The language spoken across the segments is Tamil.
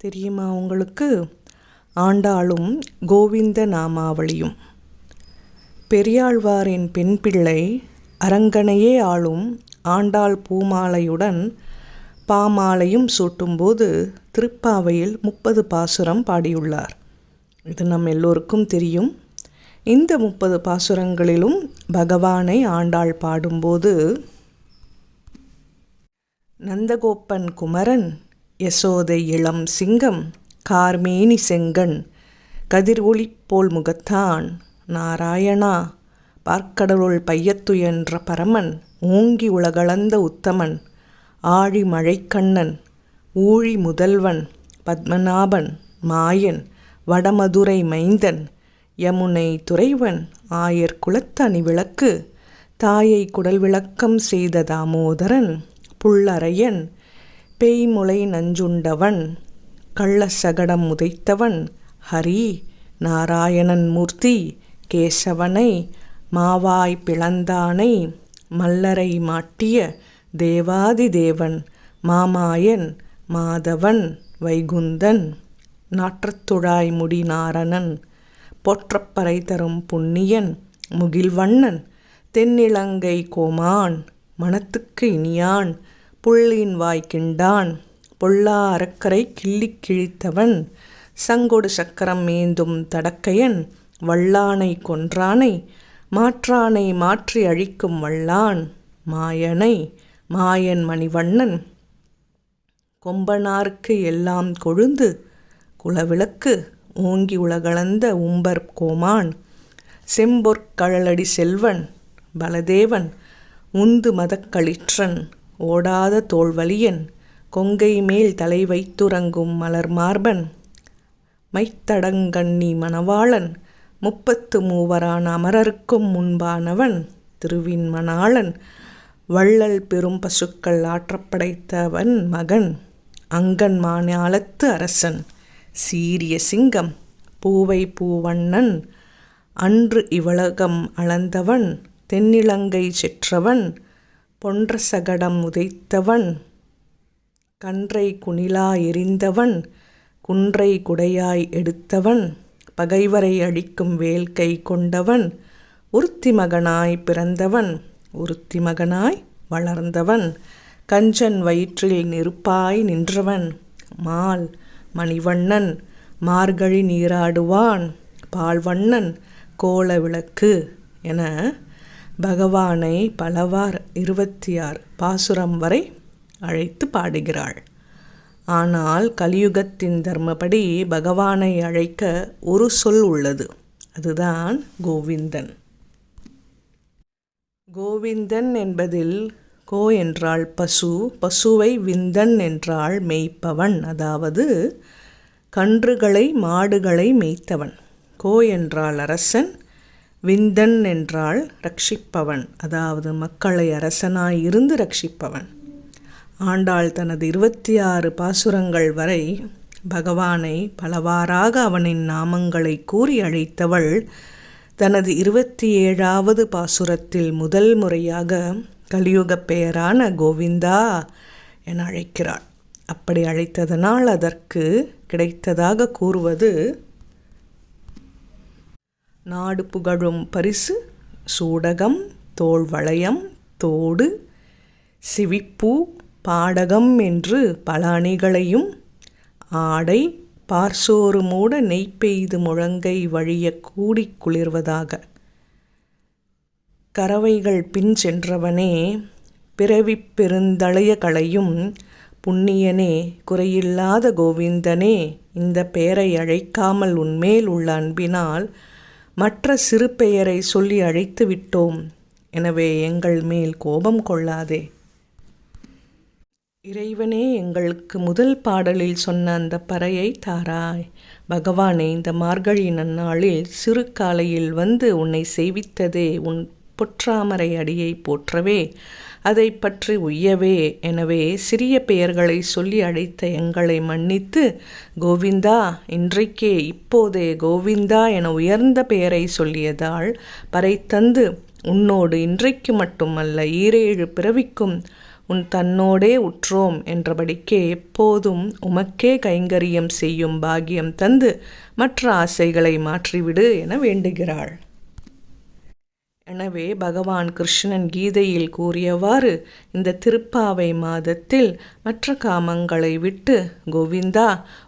தெரியுமா உங்களுக்கு? ஆண்டாளும் கோவிந்த நாமாவளியும் பெரியாழ்வாரின் பெண் பிள்ளை அரங்கனையே ஆளும் ஆண்டாள் பூமாலையுடன் பாமாலையும் சூட்டும்போது திருப்பாவையில் முப்பது பாசுரம் பாடியுள்ளார். இது நம் எல்லோருக்கும் தெரியும். இந்த முப்பது பாசுரங்களிலும் பகவானை ஆண்டாள் பாடும்போது நந்தகோப்பன் குமரன் யசோதை இளம் சிங்கம் கார்மேனி செங்கண் கதிர் ஒளி போல் முகத்தான் நாராயணா பார்க்கடலுள் பையத்துயன்ற பரமன் ஓங்கி உலகளந்த உத்தமன் ஆழி மழைக்கண்ணன் ஊழி முதல்வன் பத்மநாபன் மாயன் வடமதுரை மைந்தன் யமுனை துறைவன் ஆயர் குலத்தனி விளக்கு தாயை குடல் விளக்கம் செய்த தாமோதரன் புள்ளரையன் பேய்முளை நஞ்சுண்டவன் கள்ளசகடம் உதைத்தவன் ஹரி நாராயணன் மூர்த்தி கேசவனை மாவாய் பிளந்தானை மல்லரை மாட்டிய தேவாதி தேவன் மாமாயன் மாதவன் வைகுந்தன் நாற்றத்துழாய் முடி நாரணன் போற்றப்பறை தரும் புண்ணியன் முகில்வண்ணன் தென்னிலங்கை கோமான் மனத்துக்கு இனியான் புள்ளியின் வாய்க்கிண்டான் பொல்லா அறக்கரை கிள்ளிக் கிழித்தவன். சங்கொடு சக்கரம் ஏந்தும் தடக்கையன். வல்லானை கொன்றானை. மாற்றானை மாற்றி அழிக்கும் வல்லான். மாயனை மாயன் மணிவண்ணன். கொம்பனார்க்கு எல்லாம் கொழுந்து. குலவிளக்கு ஓங்கி உலகளந்த உம்பர் கோமான். செம்பொற்கழலடி செல்வன் பலதேவன். உந்து மதக்களிற்றன் ஓடாத தோல்வலியன் கொங்கை மேல் தலை வைத்துறங்கும் மலர் மார்பன் மைத்தடங்கண்ணி மணவாளன் முப்பத்து மூவரான அமரருக்கும் முன்பானவன் திருவின் மணாளன் வள்ளல் பெரும் பசுக்கள் ஆற்றப்படைத்தவன் மகன் அங்கன் மாஞாலத்து அரசன் சீரிய சிங்கம் பூவை பூவண்ணன் அன்று இவளகம் அளந்தவன் தென்னிலங்கை செற்றவன் பொன்ற சகடம் உதைத்தவன் கன்றை குணிலா எரிந்தவன் குன்றை குடையாய் எடுத்தவன் பகைவரை அழிக்கும் வேல் கை கொண்டவன் உருத்தி மகனாய் பிறந்தவன் உருத்தி மகனாய் வளர்ந்தவன் கஞ்சன் வயிற்றில் நெருப்பாய் நின்றவன் மால் மணிவண்ணன் மார்கழி நீராடுவான் பால்வண்ணன் கோல விளக்கு என பகவானை பலவார் இருபத்தி ஆறு பாசுரம் வரை அழைத்து பாடுகிறாள். ஆனால் கலியுகத்தின் தர்மப்படி பகவானை அழைக்க ஒரு சொல் உள்ளது. அதுதான் கோவிந்தன். கோவிந்தன் என்பதில் கோ என்றால் பசு பசுவை விந்தன் என்றால் மேய்ப்பவன் அதாவது கன்றுகளை மாடுகளை மேய்த்தவன். கோ என்றால் அரசன் விந்தன் என்றால் ரட்சிப்பவன் அதாவது மக்களை அரசனாய் இருந்து ரட்சிப்பவன். ஆண்டாள் தனது இருபத்தி ஆறு பாசுரங்கள் வரை பகவானை பலவாறாக அவனின் நாமங்களை கூறி அழைத்தவள் தனது இருபத்தி ஏழாவது பாசுரத்தில் முதல் முறையாக கலியுகப் பெயரான கோவிந்தா என அழைக்கிறாள். அப்படி அழைத்ததனால் அதற்கு கிடைத்ததாக கூறுவது நாடு புகழும் பரிசு சூடகம் தோல் வளையம் தோடு சிவிப்பூ பாடகம் என்று பல அணிகளையும் ஆடை பார்சோறு மூட நெய் பெய்து முழங்கை வழிய கூடி குளிர்வதாக. கறவைகள் பின் சென்றவனே பிறவி பெருந்தளைய களையும் புண்ணியனே குறையில்லாத கோவிந்தனே இந்த பெயரை அழைக்காமல் உன்மேல் உள்ள அன்பினால் மற்ற சிறு பெயரை சொல்லி அழைத்து விட்டோம். எனவே எங்கள் மேல் கோபம் கொள்ளாதே. இறைவனே எங்களுக்கு முதல் பாடலில் சொன்ன அந்த பறையை தாராய். பகவானே இந்த மார்கழி நன்னாளில் சிறு காலையில் வந்து உன்னை செய்வித்ததே உன் பொற்றாமரை அடியை போற்றவே அதை பற்றி உய்யவே எனவே சிறிய பெயர்களை சொல்லி அழைத்த எங்களை மன்னித்து கோவிந்தா இன்றைக்கே இப்போதே கோவிந்தா என உயர்ந்த பெயரை சொல்லியதால் பறை தந்து உன்னோடு இன்றைக்கு மட்டுமல்ல ஈரேழு பிறவிக்கும் உன் தன்னோடே உற்றோம் என்றபடிக்கே எப்போதும் உமக்கே கைங்கரியம் செய்யும் பாக்கியம் தந்து மற்ற ஆசைகளை மாற்றிவிடு என வேண்டுகிறாள். எனவே பகவான் கிருஷ்ணன் கீதையில் கூறியவாறு இந்த திருப்பாவை மாதத்தில் மற்ற காமங்களை விட்டு கோவிந்தா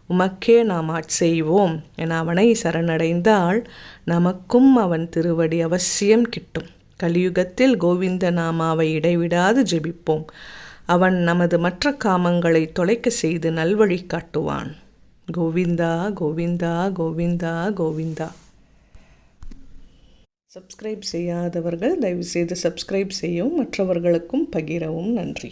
உமக்கே நாம் ஆட்செய்வோம் என அவனை சரணடைந்தால் நமக்கும் அவன் திருவடி அவசியம் கிட்டும். கலியுகத்தில் கோவிந்த நாமாவை இடைவிடாது ஜெபிப்போம். அவன் நமது மற்ற காமங்களை தொலைக்க செய்து நல்வழி காட்டுவான். கோவிந்தா கோவிந்தா கோவிந்தா கோவிந்தா சப்ஸ்கிரைப் செய்யாதவர்கள் தயவுசெய்து சப்ஸ்கிரைப் செய்யவும் மற்றவர்களுக்கும் பகிரவும் நன்றி.